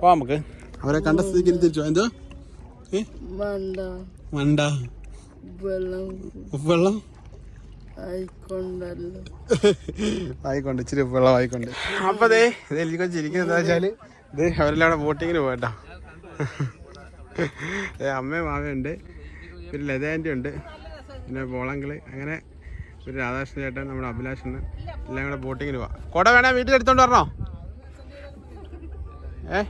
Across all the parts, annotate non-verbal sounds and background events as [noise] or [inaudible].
പോവാം നമുക്ക്. അവരെ കണ്ട സ്ഥിതിക്ക് ഇനി തിരിച്ചു എന്തോ മണ്ട. മണ്ട. വെള്ളം. ആയിക്കൊണ്ട് ഇച്ചിരി വെള്ളം ആയിക്കൊണ്ട്. അപ്പൊ ദേ ഇത് എനിക്ക് ചിരിക്കുന്നത് എന്താ വെച്ചാൽ ഇത് അവരെല്ലാം ബോട്ടിങ്ങിന് പോകട്ടോ. അമ്മയും മാമയുണ്ട് പിന്നെ ലതാന്റെ ഉണ്ട്. പിന്നെ ബോളങ്കിൾ അങ്ങനെ ഒരു രാധാകൃഷ്ണൻ ചേട്ടൻ നമ്മുടെ അഭിലാഷന് എല്ലാം കൂടെ ബോട്ടിങ്ങിന് പോവാം. കൊട വേണേ വീട്ടിൽ എടുത്തോണ്ട് വരണോ? ഏ?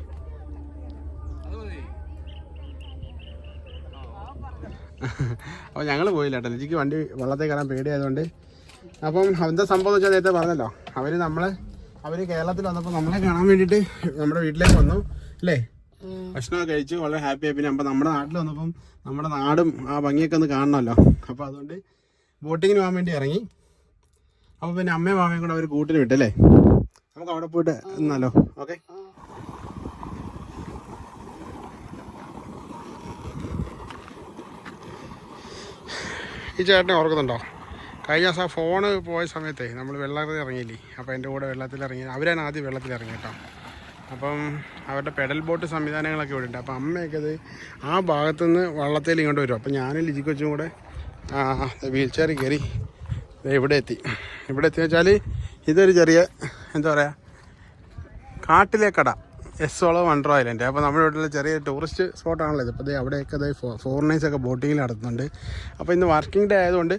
[laughs] അപ്പോൾ ഞങ്ങൾ പോയില്ല കേട്ടോ ലിജിക്ക് വണ്ടി വെള്ളത്തിൽ കയറാൻ പേടിയായതുകൊണ്ട്. അപ്പം എന്താ സംഭവം എന്ന് വെച്ചാൽ നേരത്തെ പറഞ്ഞല്ലോ. അവർ നമ്മളെ അവർ കേരളത്തിൽ വന്നപ്പോൾ നമ്മളെ കാണാൻ വേണ്ടിയിട്ട് നമ്മുടെ വീട്ടിലേക്ക് വന്നു അല്ലേ? ഭക്ഷണമൊക്കെ കഴിച്ച് വളരെ ഹാപ്പി ആയി. പിന്നെ അപ്പം നമ്മുടെ നാട്ടിൽ വന്നപ്പം നമ്മുടെ നാടും ആ ഭംഗിയൊക്കെ ഒന്ന് കാണണമല്ലോ. അപ്പോൾ അതുകൊണ്ട് ബോട്ടിങ്ങിന് പോകാൻ വേണ്ടി ഇറങ്ങി. അപ്പോൾ പിന്നെ അമ്മയും മാമയും കൂടെ അവർ കൂട്ടിന് വിട്ടല്ലേ? നമുക്ക് അവിടെ പോയിട്ട് നിന്നാലോ? ഓക്കെ. ഈ ചേട്ടനെ ഓർക്കുന്നുണ്ടോ? കഴിഞ്ഞ ദിവസം ഫോണ് പോയ സമയത്തെ നമ്മൾ വെള്ളത്തിൽ ഇറങ്ങിയില്ലേ? അപ്പോൾ എന്റെ കൂടെ വെള്ളത്തിൽ ഇറങ്ങി അവരാണ് ആദ്യം വെള്ളത്തിൽ ഇറങ്ങി കേട്ടോ. അപ്പം അവരുടെ പെഡൽ ബോട്ട് സംവിധാനങ്ങളൊക്കെ ഇവിടെ ഉണ്ട് അപ്പോൾ അമ്മയൊക്കെ അത് ആ ഭാഗത്തുനിന്ന് വള്ളത്തിൽ ഇങ്ങോട്ട് വരും. അപ്പം ഞാനും ലിജി കൊച്ചും കൂടെ വീൽ ചെയറിൽ കയറി ഇവിടെ എത്തി. ഇവിടെ എത്തി വെച്ചാൽ ഇതൊരു ചെറിയ എന്താ പറയുക കാട്ടിലെ കട. എസ്സോളോ വണ്ടർ ഐലൻഡ് അപ്പോൾ നമ്മുടെ ഇവിടെയുള്ള ചെറിയ ടൂറിസ്റ്റ് സ്പോട്ടാണല്ലോ ഇത്. അപ്പോൾ അവിടെയൊക്കെ ദേ ഫോറിനേഴ്സ് ഒക്കെ ബോട്ടിങ്ങിൽ നടത്തുന്നുണ്ട്. അപ്പോൾ ഇന്ന് വർക്കിംഗ് ഡേ ആയതുകൊണ്ട്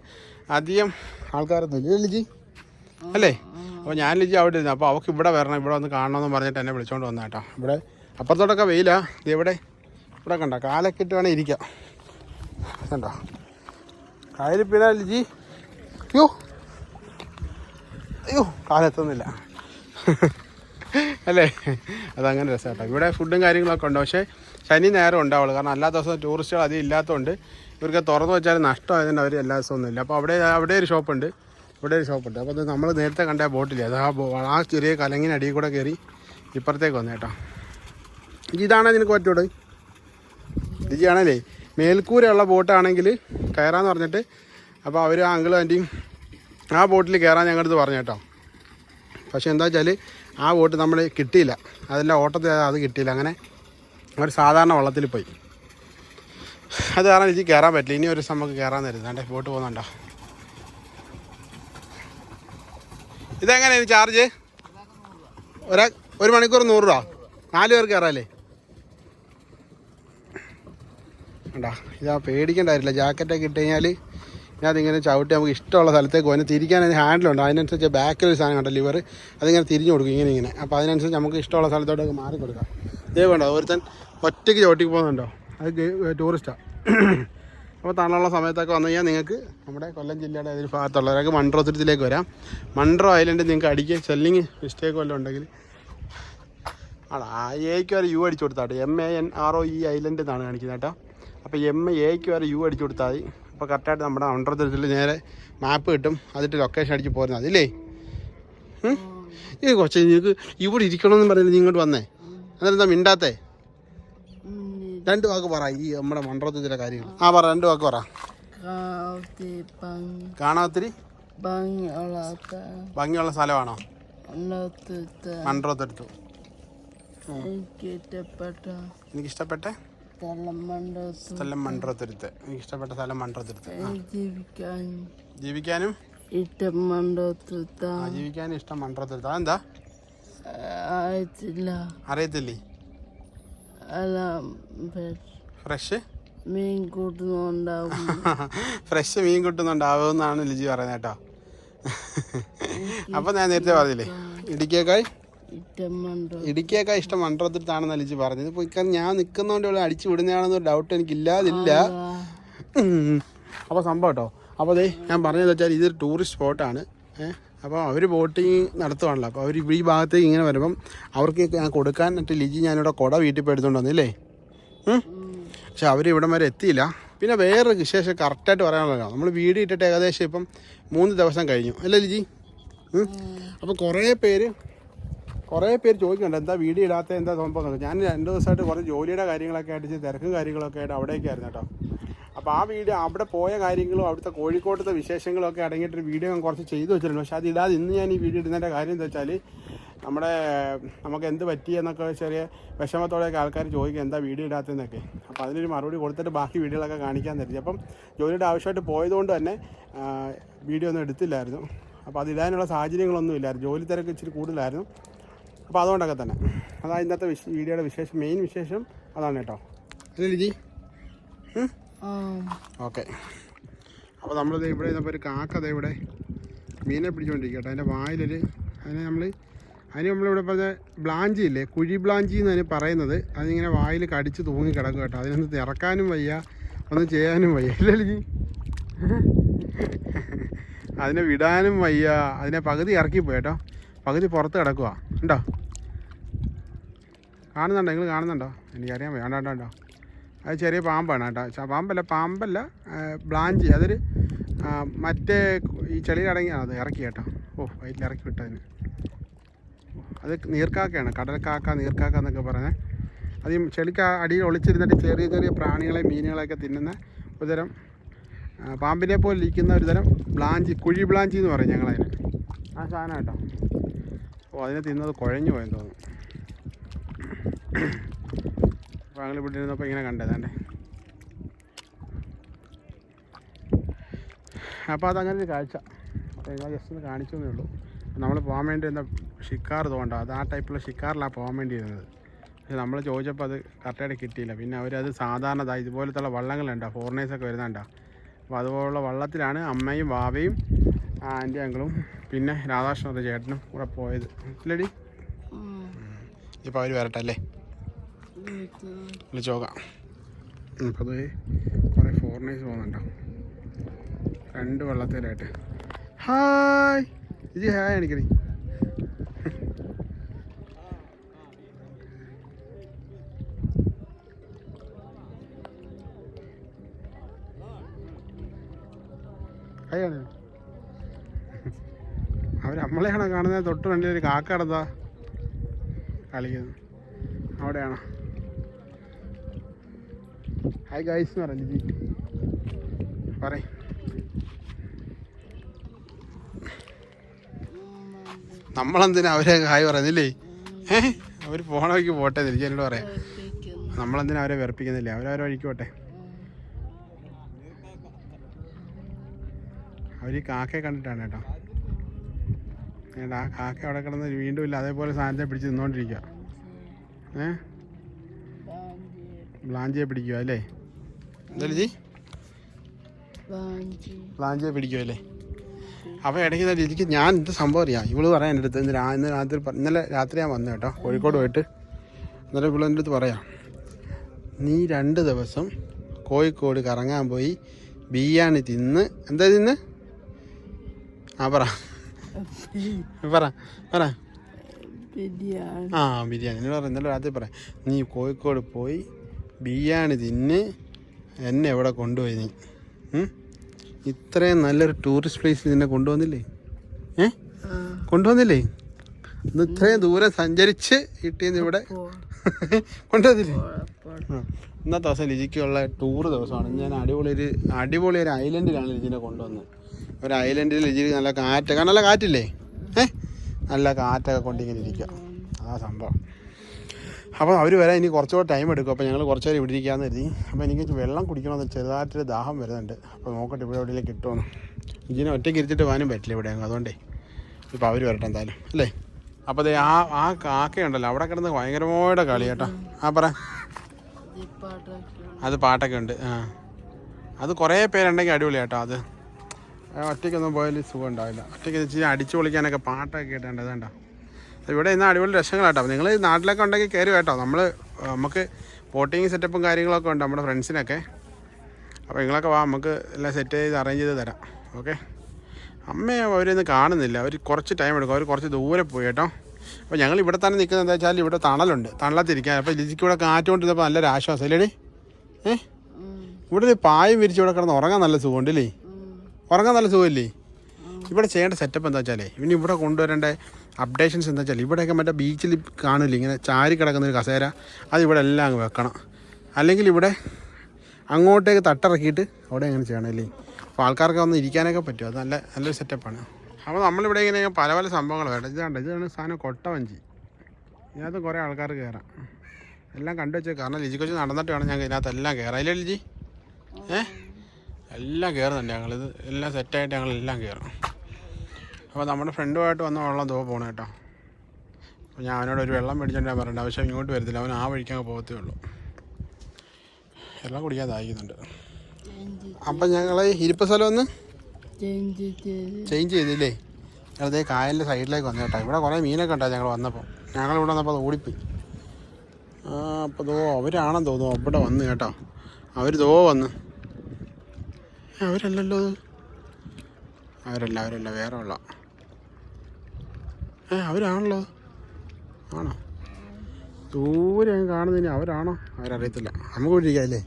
അധികം ആൾക്കാരൊന്നും ഇല്ല. ലിജി? അല്ലേ? അപ്പോൾ ഞാൻ ലിജി അവിടെ ഇരുന്നു. അപ്പോൾ അവൾക്ക് ഇവിടെ വരണം ഇവിടെ വന്ന് കാണണമെന്ന് പറഞ്ഞിട്ട് എന്നെ വിളിച്ചുകൊണ്ട് വന്ന കേട്ടോ ഇവിടെ അപ്പുറത്തോട്ടൊക്കെ വെയിലാ. ഇവിടെ ഇവിടെ കണ്ടോ? കാലൊക്കെ ഇട്ട് വേണേൽ ഇരിക്കാം കണ്ടോ? കാലിൽ പിന്നെ ലിജി. അയ്യോ അയ്യോ കാലെത്തുന്നില്ല. അല്ലേ? അതങ്ങനെ രസമാട്ടോ. ഇവിടെ ഫുഡും കാര്യങ്ങളൊക്കെ ഉണ്ട്. പക്ഷേ ശനി നേരം ഉണ്ടാവുള്ളൂ. കാരണം എല്ലാ ദിവസവും ടൂറിസ്റ്റുകൾ അധികം ഇല്ലാത്തതുകൊണ്ട് ഇവർക്ക് തുറന്നു വെച്ചാൽ നഷ്ടമായതുകൊണ്ട് അവർ എല്ലാ ദിവസവും ഒന്നുമില്ല. അപ്പോൾ അവിടെ അവിടെ ഒരു ഷോപ്പുണ്ട് ഇവിടെ ഒരു ഷോപ്പുണ്ട് അപ്പോൾ നമ്മൾ നേരത്തെ കണ്ട ബോട്ടില്ലേ അത് ആ ആ ചെറിയ കലങ്ങിന് അടിയിൽ കൂടെ കയറി ഇപ്പുറത്തേക്ക് വന്നു കേട്ടോ ഇതാണോ നിനക്ക് പറ്റൂടെ ഇജിയാണല്ലേ മേൽക്കൂരയുള്ള ബോട്ടാണെങ്കിൽ കയറാന്ന് പറഞ്ഞിട്ട് അപ്പോൾ അവർ ആ അങ്കിളും ആന്റിയും ആ ബോട്ടിൽ കയറാൻ ഞങ്ങളുടെ അടുത്ത് പറഞ്ഞു കേട്ടോ പക്ഷേ എന്താ വെച്ചാൽ ആ വോട്ട് നമ്മൾ കിട്ടിയില്ല. അതെല്ലാം ഓട്ടത്തിൽ അത് കിട്ടിയില്ല. അങ്ങനെ ഒരു സാധാരണ വള്ളത്തിൽ പോയി. അത് കാരണം എനിക്ക് കയറാൻ പറ്റില്ല. ഇനി ഒരു ദിവസം നമുക്ക് കയറാൻ തരുന്നത്. അതെ ബോട്ട് പോകുന്നുണ്ടോ? ഇതെങ്ങനെയാണ് ചാർജ് ഒരാ ഒരു മണിക്കൂർ നൂറ് രൂപ. നാല് പേർക്ക് കയറാല്ലേ? ഉണ്ടോ ഇതാ പേടിക്കണ്ടായിരുന്നില്ല ജാക്കറ്റൊക്കെ ഇട്ട് കഴിഞ്ഞാൽ അതിങ്ങനെ ചവിട്ടി നമുക്ക് ഇഷ്ടമുള്ള സ്ഥലത്തേക്ക് പോകുന്നത് തിരിക്കാൻ അതിന് ഹാൻഡിലുണ്ട് അതിനനുസരിച്ച് ബാക്കിൽ ഒരു സാധനം കണ്ടോ? ലിവർ അതിങ്ങനെ തിരിഞ്ഞു കൊടുക്കും ഇങ്ങനെ ഇങ്ങനെ. അപ്പോൾ അതിനനുസരിച്ച് നമുക്ക് ഇഷ്ടമുള്ള സ്ഥലത്തോട്ടൊക്കെ മാറി കൊടുക്കാം. ഇതേ വേണ്ട ഒരുത്തൻ ഒറ്റയ്ക്ക് ചവിട്ടിക്ക് പോകുന്നുണ്ടോ? അത് ടൂറിസ്റ്റാണ് [clears throat] അപ്പോൾ തണലുള്ള സമയത്തൊക്കെ വന്നു കഴിഞ്ഞാൽ നിങ്ങൾക്ക് നമ്മുടെ കൊല്ലം ജില്ലയുടെ ഏതൊരു ഭാഗത്തുള്ളവരൊക്കെ മൺട്രോ തുരുത്തിലേക്ക് വരാം. മൺട്രോ ഐലൻഡ് നിങ്ങൾക്ക് അടിക്കുക സെല്ലിങ് മിസ്റ്റേക്ക് വല്ലതും ഉണ്ടെങ്കിൽ. ആടാ ആ എക്ക് വരെ യു അടിച്ചു കൊടുത്താട്ടെ M A N R O E island എന്നാണ് കാണിക്കുന്നത് കേട്ടോ. അപ്പോൾ എം എ എക്ക് വരെ യു അടിച്ചു കൊടുത്താൽ മതി. അപ്പോൾ കറക്റ്റായിട്ട് നമ്മുടെ അണ്ടർത്തിൽ നേരെ മാപ്പ് കിട്ടും. അതിട്ട് ലൊക്കേഷൻ അടിച്ച് പോരുന്നത് അതില്ലേ? ഈ കൊച്ചു നിങ്ങൾക്ക് ഇവിടെ ഇരിക്കണമെന്ന് പറയുന്നത് നീ ഇങ്ങോട്ട് വന്നേ. അതെന്താ മിണ്ടാത്തേ? രണ്ട് വാക്ക് പറ ഈ നമ്മുടെ മണ്ഡലത്തിലെ കാര്യങ്ങൾ ആ പറ രണ്ട് വാക്ക് പറ. കാണാത്തിരി ഭംഗിയുള്ള സ്ഥലമാണോ? ഉള്ളത്ത മൺട്രോത്തെടുത്തു സ്ഥലം മൺട്രോത്തുരുത്ത് എനിക്ക് ഇഷ്ടപ്പെട്ട സ്ഥലം മൺട്രോത്തുരുത്ത് ആ. ജീവിക്കാൻ ജീവിക്കാനും? ഇഷ്ടമണ്ടത്തുത്ത ആ, ജീവിക്കാനും ഇഷ്ടം മൺട്രോത്തുരുത്ത് അതെന്താ? അറിയത്തില്ല. അറിയത്തില്ലേ? ഫ്രഷ്. മീൻ കൂട്ടുന്നുണ്ടാവും. [laughs] ഫ്രഷ് മീൻ കൂട്ടുന്നുണ്ടാവും എന്നാണ് ലിജി പറയുന്നത് കേട്ടോ. അപ്പം ഞാൻ നേരത്തെ പറഞ്ഞില്ലേ? ഇടുക്കിയേക്കാൾ ഇഷ്ടമണ്ട? ഇടുക്കിയേക്കാൾ ഇഷ്ടം മണ്ഡലത്തിട്ടാണെന്ന് അലിച്ച് പറഞ്ഞത്. ഇപ്പൊ ഞാൻ നിൽക്കുന്നതുകൊണ്ട് ഇവിടെ അടിച്ചു വിടുന്നതാണെന്നൊരു ഡൗട്ട് എനിക്കില്ലാതില്ല. ഇല്ലാതില്ല അപ്പോൾ സംഭവം കേട്ടോ അപ്പോൾ അതെ ഞാൻ പറഞ്ഞത് വെച്ചാൽ ഇതൊരു ടൂറിസ്റ്റ് സ്പോട്ടാണ് ഏഹ് അപ്പോൾ അവർ ബോട്ടിങ് നടത്തുവാണല്ലോ. അപ്പോൾ അവർ ഈ ഭാഗത്തേക്ക് ഇങ്ങനെ വരുമ്പം അവർക്ക് ഞാൻ കൊടുക്കാൻ എന്നിട്ട് ലിജി ഞാനിവിടെ കുട വീട്ടിൽ പോയി എടുത്തുകൊണ്ട് വന്നില്ലേ പക്ഷെ അവർ ഇവിടം വരെ എത്തിയില്ല. പിന്നെ വേറൊരു വിശേഷം കറക്റ്റായിട്ട് പറയാനുള്ളതാണ് നമ്മൾ വീട് ഇട്ടിട്ട് ഏകദേശം ഇപ്പം മൂന്ന് ദിവസം കഴിഞ്ഞു. അല്ലേ ലിജി. അപ്പോൾ കുറേ പേര് കുറേ പേര് ചോദിക്കുന്നുണ്ട് എന്താ വീഡിയോ ഇടാത്ത എന്താ സംഭവം. ഞാൻ രണ്ട് ദിവസമായിട്ട് കുറേ ജോലിയുടെ കാര്യങ്ങളൊക്കെ ആയിട്ട് തിരക്കും കാര്യങ്ങളൊക്കെ ആയിട്ട് അവിടേക്കായിരുന്നു കേട്ടോ. അപ്പോൾ ആ വീഡിയോ അവിടെ പോയ കാര്യങ്ങളും അവിടുത്തെ കോഴിക്കോട്ടത്തെ വിശേഷങ്ങളും ഒക്കെ അടങ്ങിയിട്ടൊരു വീഡിയോ ഞാൻ കുറച്ച് ചെയ്തു വെച്ചിട്ടുണ്ട്. പക്ഷേ അത് ഇടാതെ ഇന്ന് ഞാൻ ഈ വീഡിയോ ഇടുന്നതിന്റെ കാര്യം എന്താ വെച്ചാൽ നമ്മുടെ നമുക്ക് എന്ത് പറ്റി എന്നൊക്കെ ചെറിയ വിഷമത്തോടെയൊക്കെ ആൾക്കാർ ചോദിക്കും എന്താ വീഡിയോ ഇടാത്തതെന്നൊക്കെ. അപ്പോൾ അതിനൊരു മറുപടി കൊടുത്തിട്ട് ബാക്കി വീഡിയോകളൊക്കെ കാണിക്കാൻ തരുന്നത് അപ്പം ജോലിയുടെ ആവശ്യമായിട്ട് പോയതുകൊണ്ട് തന്നെ വീഡിയോ ഒന്നും എടുത്തില്ലായിരുന്നു. അപ്പോൾ അതിടാനുള്ള സാഹചര്യങ്ങളൊന്നും ഇല്ലായിരുന്നു. ജോലി തിരക്ക് ഇച്ചിരി കൂടുതലായിരുന്നു. അപ്പോൾ അതുകൊണ്ടൊക്കെ തന്നെ. അതാ ഇന്നത്തെ വിശ വീഡിയോയുടെ വിശേഷം. മെയിൻ വിശേഷം അതാണ് കേട്ടോ. അല്ലേ ഓക്കെ. അപ്പോൾ നമ്മളിത് ഇവിടെ ഇന്നപ്പോൾ ഒരു കാക്ക ദേ ഇവിടെ മീനെ പിടിച്ചുകൊണ്ടിരിക്കുക കേട്ടോ അതിന്റെ വായിലൊരു അതിനെ നമ്മൾ അതിന് നമ്മളിവിടെ പറഞ്ഞ ബ്ലാഞ്ചി ഇല്ലേ? കുഴി ബ്ലാഞ്ചി എന്ന് അതിന് പറയുന്നത്. അതിങ്ങനെ വായിൽ കടിച്ച് തൂങ്ങി കിടക്കും കേട്ടോ. അതിനൊന്ന് ഇറക്കാനും വയ്യ ഒന്ന് ചെയ്യാനും വയ്യ. അല്ലേ ലിജി? അതിനെ വിടാനും വയ്യ. അതിനെ പകുതി ഇറക്കിപ്പോയി കേട്ടോ. പകുതി പുറത്ത് കിടക്കുക ഉണ്ടോ കാണുന്നുണ്ടോ? നിങ്ങൾ കാണുന്നുണ്ടോ? എനിക്കറിയാൻ വേണ്ട വേണ്ട അത് ചെറിയ പാമ്പാണ് കേട്ടോ. പാമ്പല്ല പാമ്പല്ല ബ്ലാഞ്ചി. അതൊരു മറ്റേ ഈ ചെളിയിൽ അടങ്ങിയാണ് അത് ഇറക്കി കേട്ടോ. ഓ വയറ്റിൽ ഇറക്കി വിട്ടതിന്. അത് നീർക്കാക്കയാണ്. കടൽക്കാക്ക നീർക്കാക്ക എന്നൊക്കെ പറഞ്ഞാൽ അത് ഈ ചെളിക്ക് അടിയിൽ ഒളിച്ചിരുന്നിട്ട് ചെറിയ ചെറിയ പ്രാണികളെ മീനുകളെയൊക്കെ തിന്നുന്ന ഒരുതരം പാമ്പിനെ പോലെ ഇരിക്കുന്ന ഒരുതരം ബ്ലാഞ്ചി കുഴി ബ്ലാഞ്ചി എന്ന് പറയും ഞങ്ങളതിന്. ആ സാധനം കേട്ടോ. ഓ അതിനെ തിന്നത് കുഴഞ്ഞു പോയെന്ന് തോന്നുന്നു. അപ്പോൾ ഞങ്ങൾ ഇവിടെ ഇരുന്നപ്പോൾ ഇങ്ങനെ കണ്ടതാണ്ടേ അപ്പോൾ അതങ്ങനെ ഒരു കാഴ്ച. ഞാൻ ജസ്റ്റ് ഒന്ന് കാണിച്ചു എന്നേ ഉള്ളൂ. നമ്മൾ പോകാൻ വേണ്ടി ഇരുന്ന ഷിക്കാർ തോണ്ട. അത് ആ ടൈപ്പുള്ള ഷിക്കാറിലാണ് പോകാൻ വേണ്ടിയിരുന്നത് പക്ഷെ നമ്മൾ ചോദിച്ചപ്പോൾ അത് കറക്റ്റായിട്ട് കിട്ടിയില്ല. പിന്നെ അവരത് സാധാരണ ഇതുപോലത്തുള്ള വള്ളങ്ങളുണ്ടോ ഫോറിനേഴ്സൊക്കെ വരുന്നുണ്ടോ. അപ്പോൾ അതുപോലുള്ള വള്ളത്തിലാണ് അമ്മയും വാവയും ആന്റി അങ്കിളും പിന്നെ രാധാകൃഷ്ണന്റെ ചേട്ടനും കൂടെ പോയത്. ഇല്ലടി ഇപ്പൊ അവർ അവർ വരട്ടെ അല്ലേ? വീട്ടിൽ വിളിച്ച് അത് കുറേ ഫോറിനേഴ്സ് പോകുന്നുണ്ടോ? രണ്ട് വെള്ളത്തിലായിട്ട് ഹായ് ഇത് ഹായ് എനിക്കടി ഹായ് ആണ് നമ്മളെയാണോ കാണുന്നത് തൊട്ട് ഫ്രണ്ടിൽ ഒരു കാക്ക കിടന്നാ കളിക്കുന്നത് അവിടെയാണ്? ഹായ് ഗൈസ് എന്ന് പറഞ്ഞു ലിജി പറ നമ്മളെന്തിനാ അവരെ ഹായ് പറയുന്നില്ലേ? ഏഹ് അവർ പോണ വഴിക്ക് പോട്ടെ തിരിച്ച് പറയാം. നമ്മളെന്തിനാ അവരെ വിറപ്പിക്കുന്നില്ലേ? അവരവരെ വഴിക്ക് പോട്ടെ. അവർ കാക്കയെ കണ്ടിട്ടാണ് കേട്ടോ. ഏട്ടാ ആ കാക്ക അവിടെ കിടന്ന് വീണ്ടും ഇല്ല അതേപോലെ സാധനത്തെ പിടിച്ച് നിന്നോണ്ടിരിക്കുക ഏ? ബ്ലാഞ്ചിയെ പിടിക്കുക അല്ലേ? എന്തായാലും ജി ബ്ലാഞ്ചിയെ പിടിക്കുക അല്ലേ? അപ്പോൾ ഇടയ്ക്ക് തന്നെ എനിക്ക് ഞാൻ എന്ത് സംഭവം അറിയാം? ഇവൾ പറയാൻ എന്റെ അടുത്ത് ഇന്ന് രാ ഇന്ന് രാത്രി ഇന്നലെ രാത്രി ഞാൻ വന്നു കേട്ടോ കോഴിക്കോട് പോയിട്ട്. ഇന്നലെ ഇവൾ എന്റെ അടുത്ത് പറയാം നീ രണ്ട് ദിവസം കോഴിക്കോട് കറങ്ങാൻ പോയി ബിരിയാണി തിന്ന് എന്താ തിന്ന്? ആ പറ. പറ പറ. ബിരിയാണി. ആ ബിരിയാണി. എന്നോട് പറഞ്ഞു ഇന്നലെ രാത്രി പറ. നീ കോഴിക്കോട് പോയി ബിരിയാണി തിന്ന് എന്നെ എവിടെ കൊണ്ടുപോയി നീ? ഇത്രയും നല്ലൊരു ടൂറിസ്റ്റ് പ്ലേസിൽ നിന്നെ കൊണ്ടുവന്നില്ലേ? ഏ? കൊണ്ടുവന്നില്ലേ? ഇന്ന് ഇത്രയും ദൂരം സഞ്ചരിച്ച് കിട്ടിയെന്ന് ഇവിടെ കൊണ്ടുവന്നില്ലേ? ഇന്നത്തെ ദിവസം ലിജിക്കുള്ള ടൂർ ദിവസമാണ്. ഞാൻ അടിപൊളി ഒരു അടിപൊളി ഒരു ഐലൻഡിലാണ് ലിജിനെ കൊണ്ടുവന്നത്. ഒരു ഐലൻഡിൽ ഇച്ചിരി നല്ല കാറ്റ് കാരണം നല്ല കാറ്റില്ലേ? ഏ? നല്ല കാറ്റൊക്കെ കൊണ്ടിങ്ങനെ ഇരിക്കുക. ആ സംഭവം. അപ്പോൾ അവർ വരാൻ ഇനി കുറച്ചുകൂടെ ടൈം എടുക്കും. അപ്പോൾ ഞങ്ങൾ കുറച്ച് നേരം ഇവിടെ ഇരിക്കാമെന്ന് കരുതി. അപ്പോൾ എനിക്ക് വെള്ളം കുടിക്കണമെന്ന് ചെറുതായിട്ടൊരു ദാഹം വരുന്നുണ്ട്. അപ്പോൾ നോക്കട്ടെ ഇവിടെ എവിടെയെങ്കിലും കിട്ടുമെന്ന് ഇങ്ങനെ ഒറ്റയ്ക്ക് ഇരുത്തിട്ട് പോകാനും പറ്റില്ല ഇവിടെ അതുകൊണ്ടേ ഇപ്പോൾ അവർ വരട്ടെ എന്തായാലും. അല്ലേ? അപ്പോൾ ദേ ആ ആ കാക്കയുണ്ടല്ലോ അവിടെ കിടന്ന് ഭയങ്കരമായിട്ട് കളി കേട്ടോ. ആ പറ. അത് പാട്ടൊക്കെ ഉണ്ട്. ആ. അത് കുറേ പേരുണ്ടെങ്കിൽ അടിപൊളി കേട്ടോ അത്. ഒറ്റയ്ക്കൊന്നും പോയാൽ സുഖം ഉണ്ടാവില്ല. ഒറ്റയ്ക്ക് ഇച്ചിരി അടിച്ചു പൊളിക്കാനൊക്കെ പാട്ടൊക്കെ കേട്ടുണ്ട് അതുകൊണ്ടോ ഇവിടെ ഇന്ന് അടിപൊളി രസങ്ങളാട്ടോ. നിങ്ങൾ നാട്ടിലൊക്കെ ഉണ്ടെങ്കിൽ കയറി കേട്ടോ. നമ്മൾ നമുക്ക് ബോട്ടിങ് സെറ്റപ്പും കാര്യങ്ങളൊക്കെ ഉണ്ട് നമ്മുടെ ഫ്രണ്ട്സിനൊക്കെ അപ്പോൾ നിങ്ങളൊക്കെ വാ നമുക്ക് എല്ലാം സെറ്റ് ചെയ്ത് അറേഞ്ച് ചെയ്ത് തരാം. ഓക്കെ അമ്മയെ അവരൊന്നും കാണുന്നില്ല. അവർ കുറച്ച് ടൈം എടുക്കും. അവർ കുറച്ച് ദൂരെ പോയി കേട്ടോ. അപ്പോൾ ഞങ്ങൾ ഇവിടെ തന്നെ നിൽക്കുന്നത് എന്താ വെച്ചാൽ ഇവിടെ തണലുണ്ട്. തണലത്തിരിക്കാൻ. അപ്പോൾ ലിജിക്ക് ഇവിടെ കാറ്റുകൊണ്ടിരുന്നപ്പോൾ നല്ലൊരു ആശ്വാസം അല്ലേടി ഏ. ഇവിടെ ഒരു പായം വിരിച്ച് ഇവിടെ കിടന്ന് ഉറങ്ങാൻ നല്ല സുഖമുണ്ട് അല്ലേ ഉം. ഉറങ്ങാൻ നല്ല സുഖമില്ലേ? ഇവിടെ ചെയ്യേണ്ട സെറ്റപ്പ് എന്താ വെച്ചാലേ ഇനി ഇവിടെ കൊണ്ടുവരേണ്ട അപ്ഡേഷൻസ് എന്താ വെച്ചാൽ ഇവിടെയൊക്കെ മറ്റേ ബീച്ചിൽ കാണില്ല ഇങ്ങനെ ചാരി കിടക്കുന്ന ഒരു കസേര അത് ഇവിടെ എല്ലാം അങ്ങ് വെക്കണം. അല്ലെങ്കിൽ ഇവിടെ അങ്ങോട്ടേക്ക് തട്ടിറക്കിയിട്ട് അവിടെ അങ്ങനെ ചെയ്യണം അല്ലേ അപ്പോൾ ആൾക്കാർക്ക് വന്ന് ഇരിക്കാനൊക്കെ പറ്റും അത് നല്ല നല്ലൊരു സെറ്റപ്പാണ് അപ്പോൾ നമ്മളിവിടെ ഇങ്ങനെ പല പല സംഭവങ്ങൾ വേണ്ട ഇതാണ്ട് ഇതാണ് സാധനം കൊട്ടവഞ്ചി. ഇതിനകത്ത് കുറേ ആൾക്കാർ കയറാം. എല്ലാം കണ്ടു വെച്ചേ കാരണം ലിജി കൊച്ചു നടന്നിട്ട് വേണം ഞങ്ങൾക്ക് ഇതിനകത്ത് എല്ലാം കയറാം. ഇല്ലേ ലിജി? ഏ? എല്ലാം കയറുന്നുണ്ട് ഞങ്ങളിത് എല്ലാം സെറ്റായിട്ട് ഞങ്ങൾ എല്ലാം കയറും. അപ്പോൾ നമ്മുടെ ഫ്രണ്ടുമായിട്ട് വന്ന വെള്ളം തോ പോകണം കേട്ടോ അപ്പോൾ ഞാൻ അവനോട് ഒരു വെള്ളം മേടിച്ചിട്ടാണ് ഞാൻ പക്ഷേ ഇങ്ങോട്ട് വരത്തില്ല. അവൻ ആ വഴിക്ക് അങ്ങ് പോകത്തേ ഉള്ളൂ. എല്ലാം കുടിക്കാൻ ദാഹിക്കുന്നുണ്ട്. അപ്പം ഞങ്ങൾ ഇരിപ്പ് സ്ഥലം ഒന്ന് ചേഞ്ച് ചെയ്ത് ചേഞ്ച് ചെയ്തില്ലേ അതേ കായലിന്റെ സൈഡിലേക്ക് വന്നു കേട്ടോ ഇവിടെ കുറേ മീനൊക്കെ ഉണ്ടായി ഞങ്ങൾ വന്നപ്പോൾ ഞങ്ങൾ ഇവിടെ വന്നപ്പോൾ അത് ഓടിപ്പോയി. ആ അപ്പോൾ ദോ അവരാണെന്ന് തോന്നുന്നു. അവിടെ വന്ന് കേട്ടോ. അവർ ദോ വന്ന്. അവരല്ലല്ലോ. അവരല്ല അവരല്ല വേറെ ഉള്ള. ഏ അവരാണല്ലോ. ആണോ? ദൂരെ ഞാൻ കാണുന്നതിന് അവരാണോ? അവരറിയത്തില്ല. നമുക്ക് വിളിക്കാല്ലേ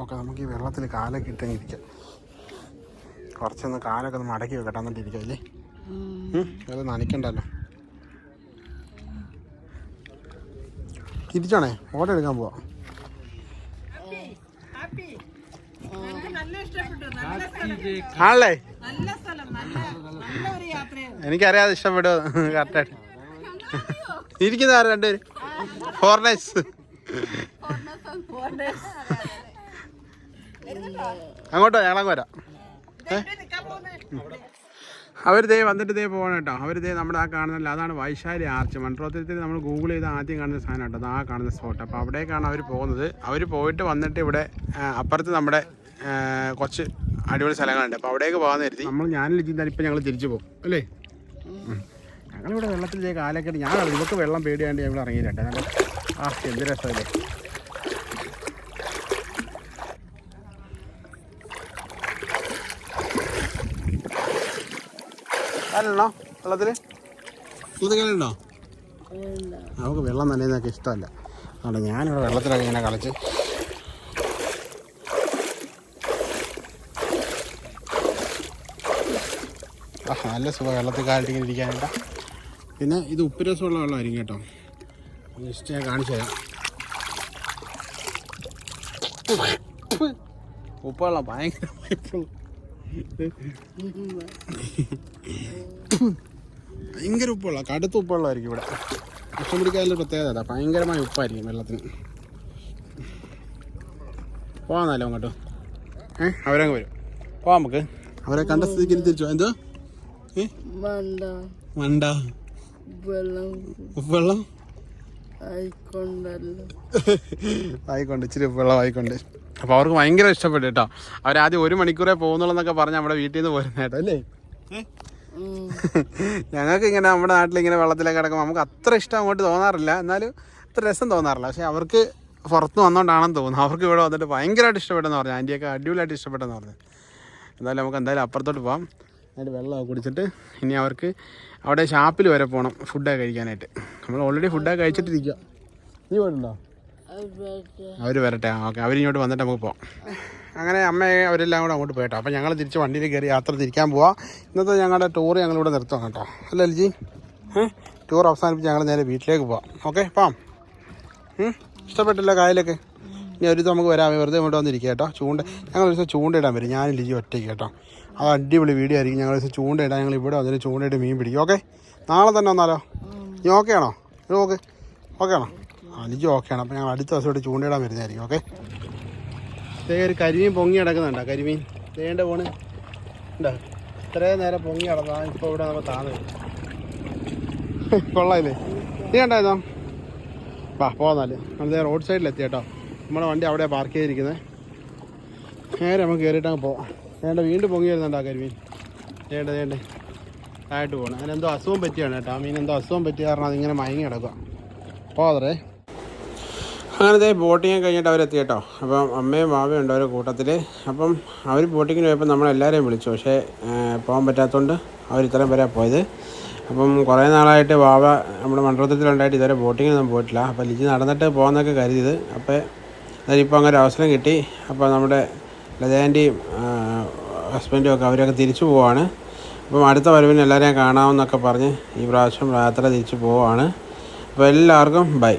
ഓക്കെ നമുക്ക് ഈ വെള്ളത്തിൽ കാലൊക്കെ ഇട്ടങ്ങ് ഇരിക്കാം. കുറച്ചൊന്ന് കാലൊക്കെ ഒന്ന് മടക്കി വെക്കട്ടെ എന്നിട്ട് ഇരിക്കാം അല്ലേ? അത് നനയ്ക്കണ്ടല്ലോ. തിരിച്ചാണേ ഫോട്ടോ എടുക്കാൻ പോവാ. ആണല്ലേ? എനിക്കറിയാതെ ഇഷ്ടപ്പെട്ടു കറക്റ്റായിട്ട്. ഇരിക്കുന്ന ആരും രണ്ടുപേരും? ഫോറിനേഴ്സ് അങ്ങോട്ടോ ഞങ്ങളങ്ങ് വരാം. അവർ ദേ വന്നിട്ട് ദേ പോകണം കേട്ടോ. അവർ ദേ നമ്മുടെ ആ കാണുന്നില്ല അതാണ് വൈശാലി ആർച്ച് മൺട്രോത്തിൽ നമ്മൾ ഗൂഗിൾ ചെയ്ത് ആദ്യം കാണുന്ന സാധനം കേട്ടോ. അത് ആ കാണുന്ന സ്പോട്ട് അപ്പോൾ അവിടേക്കാണ് അവർ പോകുന്നത്. അവർ പോയിട്ട് വന്നിട്ട് ഇവിടെ അപ്പുറത്ത് നമ്മുടെ കുറച്ച് അടിപൊളി സ്ഥലങ്ങളുണ്ട്. അപ്പോൾ അവിടേക്ക് പോകാൻ നേരത്തി നമ്മൾ ഞാനും ലിജിന്താൻ ഇപ്പം ഞങ്ങൾ തിരിച്ചു പോകും. അല്ലേ. ഞങ്ങളിവിടെ വെള്ളത്തിൽ കാലൊക്കെ ഞാൻ ഇവർക്ക് വെള്ളം പേടിയാണ്ട് ഞങ്ങൾ ഇറങ്ങിയില്ല കേട്ടോ. നല്ല ആ എന്ത് രസമല്ലേ? കാലുണ്ടോ വെള്ളത്തിൽ വെള്ളത്തിൽ കാലുണ്ടോ നമുക്ക് വെള്ളം നനയുന്നതൊക്കെ ഇഷ്ടമല്ല. അതുകൊണ്ട് ഞാനിവിടെ വെള്ളത്തിലൊക്കെ ഇങ്ങനെ കളിച്ച് ആ നല്ല സുഖം. വെള്ളത്തിൽ കാലത്ത് ഇങ്ങനെ ഇരിക്കാനായിട്ട്. പിന്നെ ഇത് ഉപ്പ് രസമുള്ള വെള്ളമായിരിക്കും കേട്ടോ. ജസ്റ്റ് ഞാൻ കാണിച്ചു തരാം. ഉപ്പുവെള്ളം ഭയങ്കര ഭയങ്കര ഉപ്പുള്ള കടുത്ത ഉപ്പുള്ളതായിരിക്കും ഇവിടെ. വിഷം പിടിക്കാതെ പ്രത്യേകത അതാ. ഭയങ്കരമായ ഉപ്പായിരിക്കും വെള്ളത്തിന്. പോവാന്നല്ലോ അങ്ങോട്ട്. ഏ? അവരങ്ങ് വരും. പോവാം നമുക്ക്. അവരെ കണ്ട സ്ഥിതിക്ക് തിരിച്ചു എന്തോ മണ്ട വെള്ളം. ആയിക്കൊണ്ട് ഇച്ചിരി വെള്ളം ആയിക്കൊണ്ട്. അപ്പോൾ അവർക്ക് ഭയങ്കര ഇഷ്ടപ്പെട്ടു കേട്ടോ. അവരാദ്യം ഒരു മണിക്കൂറേ പോകുന്നുള്ളൂ പറഞ്ഞ നമ്മുടെ വീട്ടിൽ നിന്ന് പോരുന്ന കേട്ടോ അല്ലേ? [laughs] ഞങ്ങൾക്ക് ഇങ്ങനെ നമ്മുടെ നാട്ടിൽ ഇങ്ങനെ വെള്ളത്തിലൊക്കെ കിടക്കുമ്പോൾ നമുക്ക് അത്ര ഇഷ്ടം അങ്ങോട്ട് തോന്നാറില്ല. എന്നാലും അത്ര രസം തോന്നാറില്ല. പക്ഷെ അവർക്ക് പുറത്ത് വന്നോണ്ടാണെന്ന് തോന്നുന്നു. അവർക്ക് ഇവിടെ വന്നിട്ട് ഭയങ്കരമായിട്ട് ഇഷ്ടപ്പെട്ടെന്ന് പറഞ്ഞു. ആന്റിയൊക്കെ അടിപൊളിയായിട്ട് ഇഷ്ടപ്പെട്ടെന്ന് പറഞ്ഞു. എന്തായാലും നമുക്ക് എന്തായാലും അപ്പുറത്തോട്ട് പോകാം എന്നിട്ട് വെള്ളമൊക്കെ കുടിച്ചിട്ട് ഇനി അവർക്ക് അവിടെ ഷാപ്പിൽ വരെ പോകണം ഫുഡൊക്കെ കഴിക്കാനായിട്ട്. നമ്മൾ ഓൾറെഡി ഫുഡൊക്കെ കഴിച്ചിട്ടിരിക്കുക നീ പോയിട്ടുണ്ടോ? അവർ വരട്ടെ. ഓക്കെ അവരിങ്ങോട്ട് വന്നിട്ട് നമുക്ക് പോകാം അങ്ങനെ അമ്മയെ അവരെല്ലാം കൂടെ അങ്ങോട്ട് പോയിട്ടോ. അപ്പോൾ ഞങ്ങൾ തിരിച്ച് വണ്ടിയിൽ കയറി യാത്ര തിരിക്കാൻ പോവാം. ഇന്നത്തെ ഞങ്ങളുടെ ടൂർ ഞങ്ങളിവിടെ നിർത്താം കേട്ടോ. അല്ല ലിജി? ടൂർ അവസാനിപ്പിച്ച് ഞങ്ങൾ നേരെ വീട്ടിലേക്ക് പോവാം. ഓക്കെ പാം? ഇഷ്ടപ്പെട്ടില്ല കായലൊക്കെ? ഇനി ഒരു ദിവസം നമുക്ക് വരാം. വെറുതെ ഇങ്ങോട്ട് വന്നിരിക്കുക കേട്ടോ. ചൂണ്ട ഞങ്ങൾ ഒരു ദിവസം ചൂണ്ടയിടാൻ വരും. ഞാനും ലിജി ഒറ്റയ്ക്ക് കേട്ടോ. അത് അടിപൊളി വീഡിയോ ആയിരിക്കും. ഞങ്ങൾ ചൂണ്ടയിടാൻ ഞങ്ങൾ ഇവിടെ വന്നിട്ട് ചൂണ്ടയിട്ട് മീൻ പിടിക്കും. ഓക്കെ? നാളെ തന്നെ വന്നാലോ? നീ ഓക്കെ ആണോ? ഇത് ഓക്കെ ഓക്കെ ആണോ? ആ ലിജി ഓക്കെ ആണ്. അപ്പോൾ ഞങ്ങൾ അടുത്ത ദിവസം ഇവിടെ ചൂണ്ടയിടാൻ വരുന്നതായിരിക്കും. ഓക്കെ ഇതേ ഒരു കരിമീൻ പൊങ്ങി കിടക്കുന്നുണ്ടോ? കരിമീൻ? തേണ്ട പോണ് ഉണ്ടോ ഇത്രയും നേരം പൊങ്ങി കിടന്നാ ഇപ്പോൾ ഇവിടെ നമ്മൾ താന്ന് [laughs] കൊള്ളായില്ലേ? നീ കണ്ടായിരുന്നോ? വാ പോന്നാൽ നമ്മൾ റോഡ് സൈഡിലെത്തി കേട്ടോ. നമ്മുടെ വണ്ടി അവിടെ പാർക്ക് ചെയ്തിരിക്കുന്നത് നേരെ നമുക്ക് കയറിയിട്ട് അങ്ങ് പോവാം. വേണ്ട വീണ്ടും പൊങ്ങി വരുന്നുണ്ടോ ആ കരിമീൻ? വേണ്ട വേണ്ട ആയിട്ട് പോകണം അതിനെന്തോ അസുഖം പറ്റിയാണ് കേട്ടോ. ആ മീൻ എന്തോ അസുഖം പറ്റിയ കാരണം അതിങ്ങനെ മയങ്ങി കിടക്കുക പോതറേ അങ്ങനത്തെ ബോട്ടിങ് കഴിഞ്ഞിട്ട് അവരെത്തി കേട്ടോ. അപ്പം അമ്മയും ബാബയും ഉണ്ട് അവരുടെ കൂട്ടത്തിൽ അപ്പം അവർ ബോട്ടിങ്ങിന് പോയപ്പോൾ നമ്മളെല്ലാവരെയും വിളിച്ചു. പക്ഷേ പോകാൻ പറ്റാത്തതുകൊണ്ട് അവർ ഇത്രയും വരെ പോയത്. അപ്പം കുറേ നാളായിട്ട് ബാബ നമ്മുടെ മണ്ഡലത്തിലുണ്ടായിട്ട് ഇതുവരെ ബോട്ടിങ്ങിനൊന്നും പോയിട്ടില്ല. അപ്പോൾ ലിജി നടന്നിട്ട് പോകുന്നൊക്കെ കരുതിയത്. അപ്പോൾ അതിനിപ്പോൾ അങ്ങനെ അവസരം കിട്ടി. അപ്പോൾ നമ്മുടെ ലതേന്റെയും ഹസ്ബൻഡും ഒക്കെ അവരൊക്കെ തിരിച്ചു പോവാണ്. അപ്പം അടുത്ത വരവിന് എല്ലാവരെയും കാണാമെന്നൊക്കെ പറഞ്ഞ് ഈ പ്രാവശ്യം യാത്ര തിരിച്ചു പോവാണ്. അപ്പോൾ എല്ലാവർക്കും ബൈ.